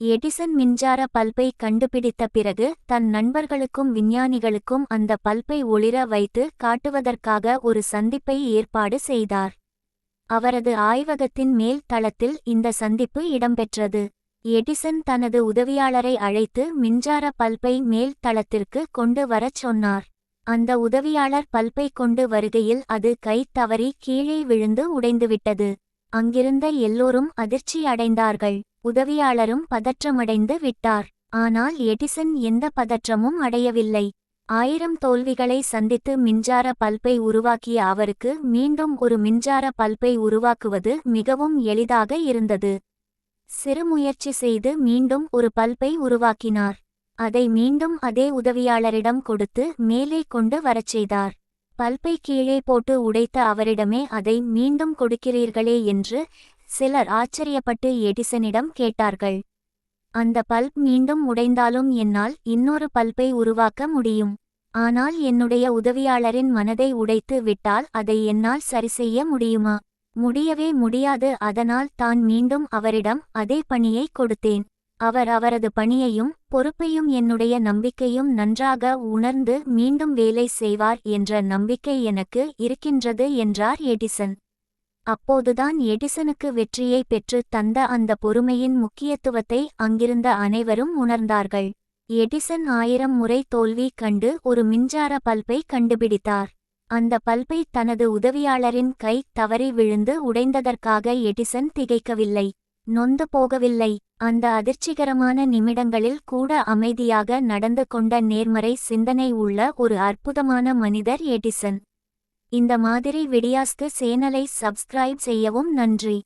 Edison மின்சார பல்பை கண்டுபிடித்த பிறகு தன் நண்பர்களுக்கும் விஞ்ஞானிகளுக்கும் அந்த பல்பை ஒளிர வைத்து காட்டுவதற்காக ஒரு சந்திப்பை ஏற்பாடு செய்தார். அவரது ஆய்வகத்தின் மேல் தளத்தில் இந்த சந்திப்பு இடம்பெற்றது. எடிசன் தனது உதவியாளரை அழைத்து மின்சார பல்பை மேல் தளத்திற்கு கொண்டு வரச் சொன்னார். அந்த உதவியாளர் பல்பை கொண்டு வருகையில் அது கை தவறி கீழே விழுந்து உடைந்துவிட்டது. அங்கிருந்த எல்லோரும் அதிர்ச்சி அடைந்தார்கள் உதவியாளரும் பதற்றமடைந்து விட்டார். ஆனால் எடிசன் எந்த பதற்றமும் அடையவில்லை. ஆயிரம் தோல்விகளை சந்தித்து மின்சார பல்பை உருவாக்கிய அவருக்கு மீண்டும் ஒரு மின்சார பல்பை உருவாக்குவது மிகவும் எளிதாக இருந்தது. சிறு முயற்சி செய்து மீண்டும் ஒரு பல்பை உருவாக்கினார். அதை மீண்டும் அதே உதவியாளரிடம் கொடுத்து மேலே கொண்டு வரச் செய்தார். பல்பை கீழே போட்டு உடைத்த அவரிடமே அதை மீண்டும் கொடுக்கிறீர்களே என்று சிலர் ஆச்சரியப்பட்டு எடிசனிடம் கேட்டார்கள். அந்த பல்ப் மீண்டும் உடைந்தாலும் என்னால் இன்னொரு பல்பை உருவாக்க முடியும். ஆனால் என்னுடைய உதவியாளரின் மனதை உடைத்து விட்டால் அதை என்னால் சரிசெய்ய முடியுமா? முடியவே முடியாது அதனால் தான் மீண்டும் அவரிடம் அதே பணியை கொடுத்தேன். அவர் அவரது பணியையும் பொறுப்பையும் என்னுடைய நம்பிக்கையும் நன்றாக உணர்ந்து மீண்டும் வேலை செய்வார் என்ற நம்பிக்கை எனக்கு இருக்கின்றது என்றார் எடிசன். அப்போதுதான் எடிசனுக்கு வெற்றியை பெற்று தந்த அந்த பொறுமையின் முக்கியத்துவத்தை அங்கிருந்த அனைவரும் உணர்ந்தார்கள். எடிசன் ஆயிரம் முறை தோல்வி கண்டு ஒரு மின்சார பல்பை கண்டுபிடித்தார். அந்த பல்பை தனது உதவியாளரின் கை தவறி விழுந்து உடைந்ததற்காக எடிசன் திகைக்கவில்லை. நொந்து போகவில்லை. அந்த அதிர்ச்சிகரமான நிமிடங்களில் கூட அமைதியாக நடந்து கொண்ட நேர்மறை சிந்தனை உள்ள ஒரு அற்புதமான மனிதர் எடிசன். இந்த மாதிரி விடியாஸ்க்கு சேனலை சப்ஸ்கிரைப் செய்யவும் நன்றி.